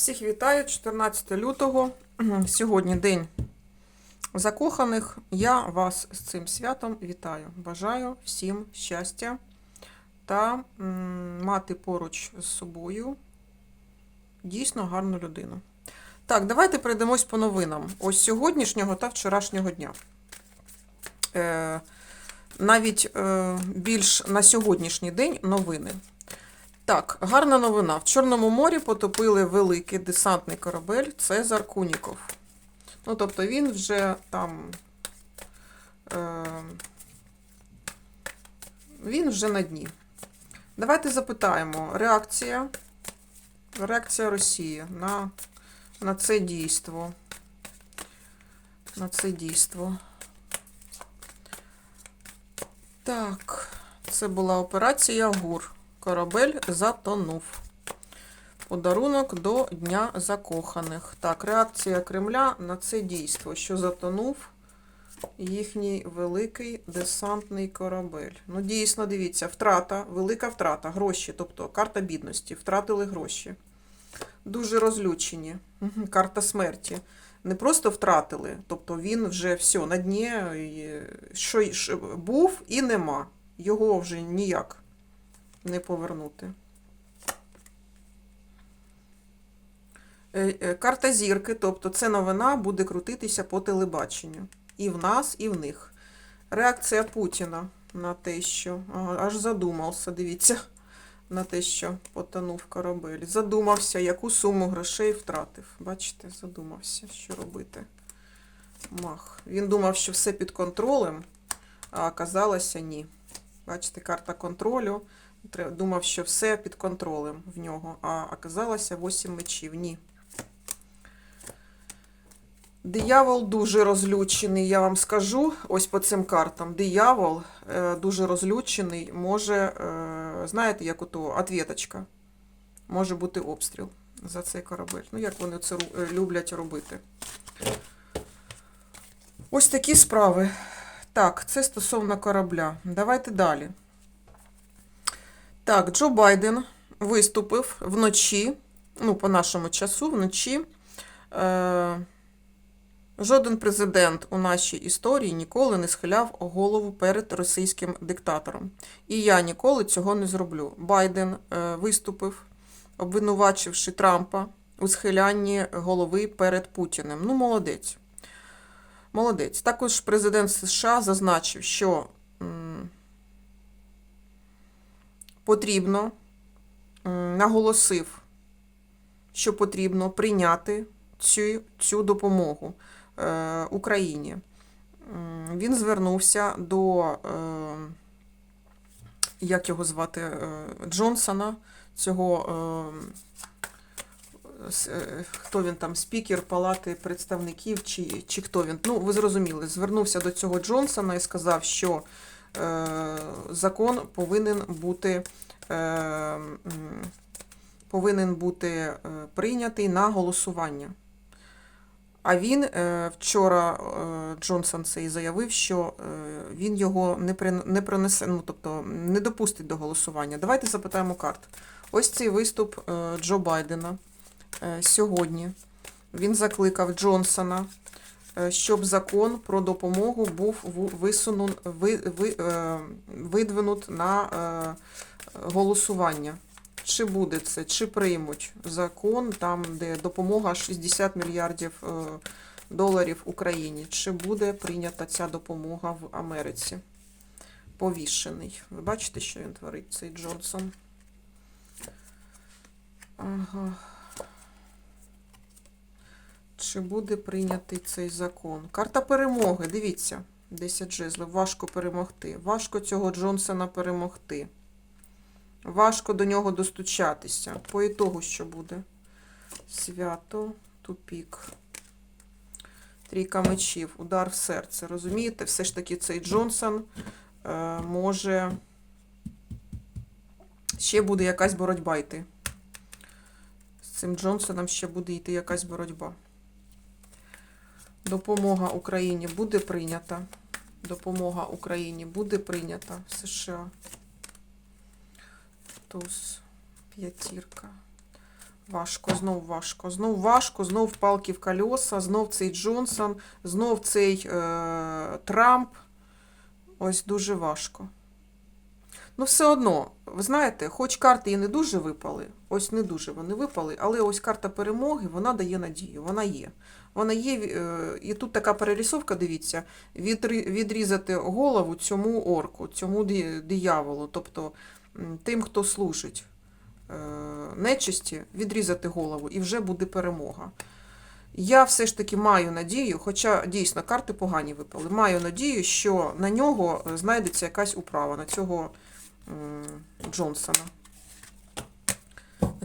всіх вітаю 14 лютого. Сьогодні день закоханих. Я вас з цим святом вітаю. Бажаю всім щастя та мати поруч з собою дійсно гарну людину. Так, давайте пройдемось по новинам. Ось сьогоднішнього та вчорашнього дня. Е, навіть е, більш на сьогоднішній день новини. Так, гарна новина. В Чорному морі потопили великий десантний корабель Цезар Куніков. Ну, тобто він вже там. Е, він вже на дні. Давайте запитаємо. Реакція. Реакція Росії на, на це дійство. На це дійство. Так, це була операція ГУР. Корабель затонув. Подарунок до Дня закоханих. Так, реакція Кремля на це дійство, що затонув їхній великий десантний корабель. Ну, дійсно, дивіться, втрата, велика втрата, гроші, тобто карта бідності, втратили гроші. Дуже розлючені. Карта смерті. Не просто втратили, тобто він вже все на дні, що що був і нема. Його вже ніяк не повернути. Е, е, Карта зірки, тобто це новина буде крутитися по телебаченню. І в нас, і в них. Реакція Путіна на те, що аж задумався, дивіться, на те, що потонув корабель. Задумався, яку суму грошей втратив. Бачите, задумався, що робити. Мах. Він думав, що все під контролем, а оказалося ні. Бачите, карта контролю. Думав, що все під контролем в нього, а оказалося 8 мечів. Ні. Диявол дуже розлючений, я вам скажу, ось по цим картам. Диявол е, дуже розлючений, може, е, знаєте, як ото ответочка. Може бути обстріл за цей корабель. Ну, як вони це е, люблять робити. Ось такі справи. Так, це стосовно корабля. Давайте далі. Так, Джо Байден виступив вночі, ну, по нашому часу, вночі. Е, жоден президент у нашій історії ніколи не схиляв голову перед російським диктатором. І я ніколи цього не зроблю. Байден е, виступив, обвинувачивши Трампа у схилянні голови перед Путіним. Ну, молодець. Молодець. Також президент США зазначив, що. Потрібно, наголосив, що потрібно прийняти цю, цю допомогу е, Україні. Він звернувся до, е, як його звати, е, Джонсона, цього, е, е, хто він там, спікер Палати представників, чи, чи хто він. Ну, ви зрозуміли, звернувся до цього Джонсона і сказав, що закон повинен бути, е, повинен бути е, прийнятий на голосування. А він е, вчора е, Джонсон цей заявив, що е, він його не, не принесе, ну тобто не допустить до голосування. Давайте запитаємо карт. Ось цей виступ е, Джо Байдена е, сьогодні. Він закликав Джонсона, е, щоб закон про допомогу був висунун, ви, ви, е, видвинут на е, голосування. Чи буде це, чи приймуть закон, там, де допомога 60 мільярдів е, доларів Україні. Чи буде прийнята ця допомога в Америці? Повішений. Ви бачите, що він творить, цей Джонсон? Ага. Чи буде прийнятий цей закон? Карта перемоги. Дивіться, 10 жезлів. Важко перемогти. Важко цього Джонсона перемогти. Важко до нього достучатися. По ітогу, що буде? Свято, тупік. Трійка мечів, удар в серце. Розумієте, все ж таки цей Джонсон е, може. Ще буде якась боротьба йти. З цим Джонсоном ще буде йти якась боротьба. Допомога Україні буде прийнята. Допомога Україні буде прийнята в США. Туз, п'ятірка. Важко, знов важко. Знов важко, знов палки в колеса, знов цей Джонсон, знов цей е, Трамп. Ось дуже важко. Ну, все одно, ви знаєте, хоч карти і не дуже випали, ось не дуже вони випали, але ось карта перемоги, вона дає надію, вона є. Вона є, е, і тут така перерисовка, дивіться, відрізати голову цьому орку, цьому ди- дияволу, тобто тим, хто служить е, нечисті, відрізати голову, і вже буде перемога. Я все ж таки маю надію, хоча дійсно карти погані випали, маю надію, що на нього е, знайдеться якась управа, на цього Джонсона, на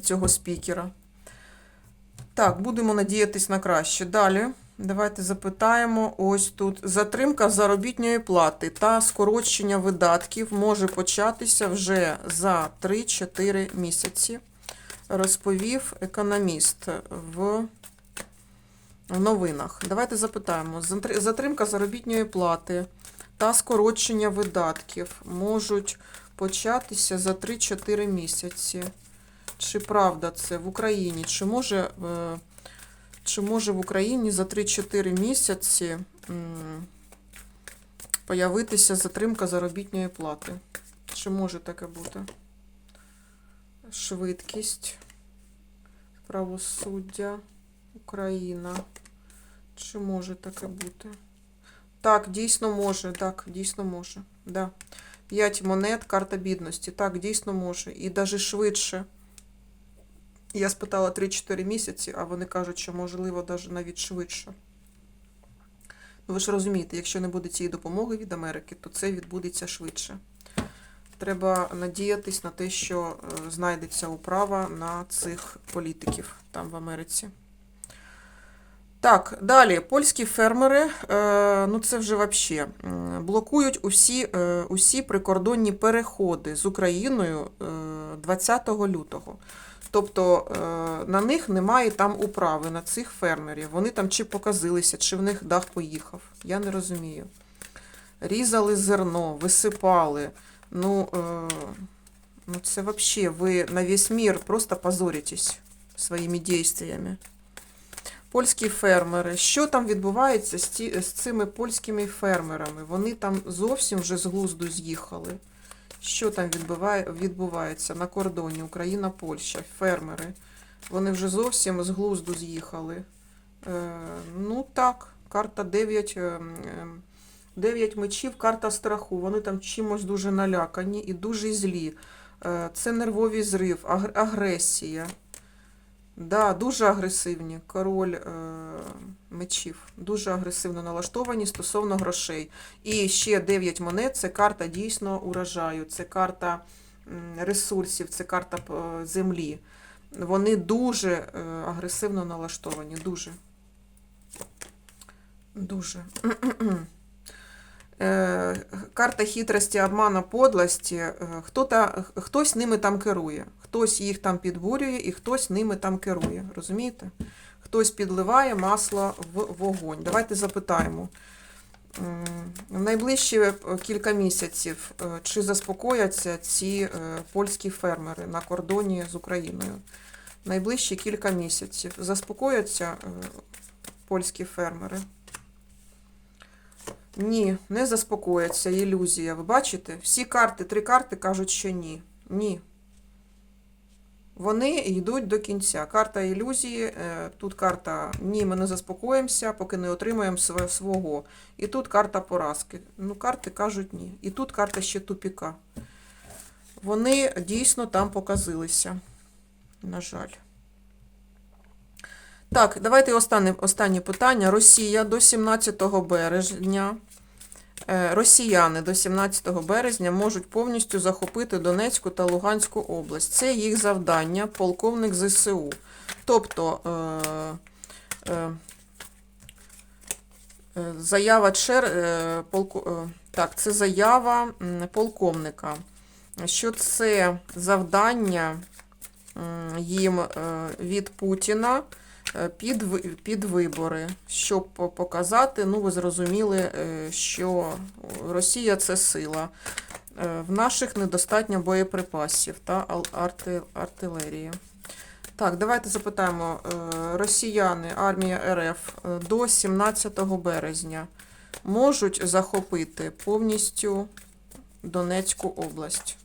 цього спікера. Так, будемо надіятись на краще. Далі. Давайте запитаємо. Ось тут затримка заробітної плати та скорочення видатків може початися вже за 3-4 місяці, розповів економіст в новинах. Давайте запитаємо. Затримка заробітної плати та скорочення видатків можуть початися за 3-4 місяці. Чи правда це в Україні? Чи може, е, чи може в Україні за 3-4 місяці появитися затримка заробітної плати? Чи може таке бути? Швидкість, правосуддя, Україна. Чи може таке бути? Так, дійсно може. Так, дійсно може. Да. 5 монет, карта бідності. Так, дійсно може. І навіть швидше. Я спитала 3-4 місяці, а вони кажуть, що можливо навіть навіть швидше. Ну, ви ж розумієте, якщо не буде цієї допомоги від Америки, то це відбудеться швидше. Треба надіятись на те, що е, знайдеться управа на цих політиків там в Америці. Так, далі. Польські фермери, е, ну це вже взагалі, блокують усі, е, усі прикордонні переходи з Україною е, 20 лютого. Тобто е, на них немає там управи, на цих фермерів. Вони там чи показилися, чи в них дах поїхав. Я не розумію. Різали зерно, висипали. Ну, е, ну це взагалі, ви на весь мір просто позоритесь своїми дійствами. Польські фермери. Що там відбувається з, ті, з цими польськими фермерами? Вони там зовсім вже з глузду з'їхали. Що там відбуває, відбувається на кордоні Україна-Польща, фермери. Вони вже зовсім з глузду з'їхали. Е, ну так, карта 9, е, е, 9 мечів, карта страху. Вони там чимось дуже налякані і дуже злі. Е, це нервовий зрив, агресія. Да, дуже агресивні. Король е, мечів. Дуже агресивно налаштовані стосовно грошей. І ще 9 монет це карта дійсно урожаю, це карта ресурсів, це карта е, землі. Вони дуже е, агресивно налаштовані. Дуже. Дуже. Е, Карта хитрості, обмана, подлості. Хто та, хтось ними там керує. Хтось їх там підбурює і хтось ними там керує. Розумієте? Хтось підливає масло в вогонь. Давайте запитаємо. В найближчі е, кілька місяців е, чи заспокояться ці е, польські фермери на кордоні з Україною? Найближчі кілька місяців заспокояться польські фермери? Ні, не заспокояться. Ілюзія. Ви бачите? Всі карти, три карти кажуть, що ні. Ні. Вони йдуть до кінця. Карта ілюзії, е, тут карта ні, ми не заспокоїмося, поки не отримаємо свого. І тут карта поразки. Ну, карти кажуть ні. І тут карта ще тупіка. Вони дійсно там показилися. На жаль. Так, давайте останнє, останнє питання. Росія до 17 березня. Е, Росіяни до 17 березня можуть повністю захопити Донецьку та Луганську область. Це їх завдання, полковник ЗСУ. Тобто е, е, е, заява чер, е, полку, е, так, це заява полковника, що це завдання їм е, від Путіна під, під вибори, щоб показати, ну ви зрозуміли, е, що Росія це сила. Е, В наших недостатньо боєприпасів та арти- артилерії. Так, давайте запитаємо. Е, Росіяни, армія РФ е, до 17 березня можуть захопити повністю Донецьку область?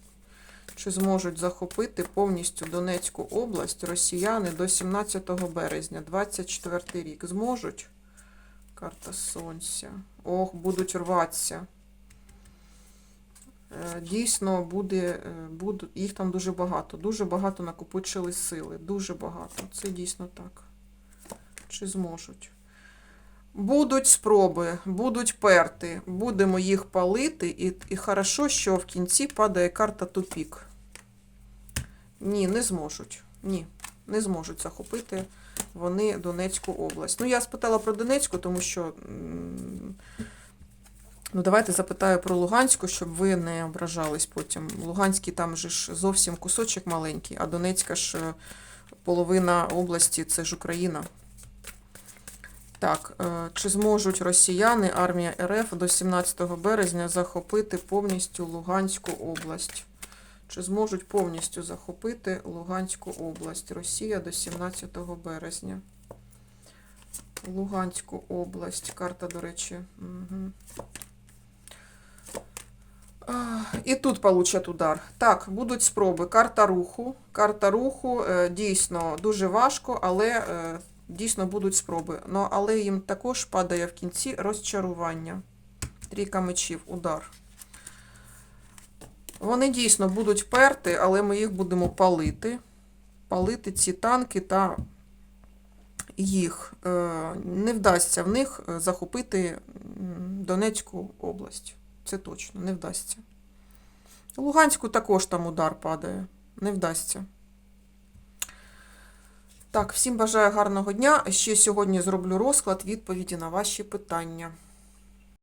Чи зможуть захопити повністю Донецьку область росіяни до 17 березня 24 рік? Зможуть? Карта Сонця. Ох, будуть рватися. Е, Дійсно, буде, е, буде, їх там дуже багато. Дуже багато накопичили сили. Дуже багато. Це дійсно так. Чи зможуть? Будуть спроби, будуть перти, будемо їх палити, і, і хорошо, що в кінці падає карта тупік. Ні, не зможуть. Ні, не зможуть захопити вони Донецьку область. Ну, я спитала про Донецьку, тому що. Ну, давайте запитаю про Луганську, щоб ви не ображались потім. Луганський там же ж зовсім кусочок маленький, а Донецька ж е, половина області це ж Україна. Так, е, чи зможуть росіяни, армія РФ до 17 березня захопити повністю Луганську область? Чи зможуть повністю захопити Луганську область? Росія до 17 березня. Луганську область. Карта, до речі. Угу. І тут получать удар. Так, будуть спроби. Карта руху. Карта руху е, дійсно дуже важко, але е, дійсно будуть спроби. Ну, але їм також падає в кінці розчарування. Трійка мечів, удар. Вони дійсно будуть перти, але ми їх будемо палити. Палити ці танки та їх. Е, Не вдасться в них е, захопити Донецьку область. Це точно, не вдасться. Луганську також там удар падає. Не вдасться. Так, всім бажаю гарного дня. Ще сьогодні зроблю розклад відповіді на ваші питання.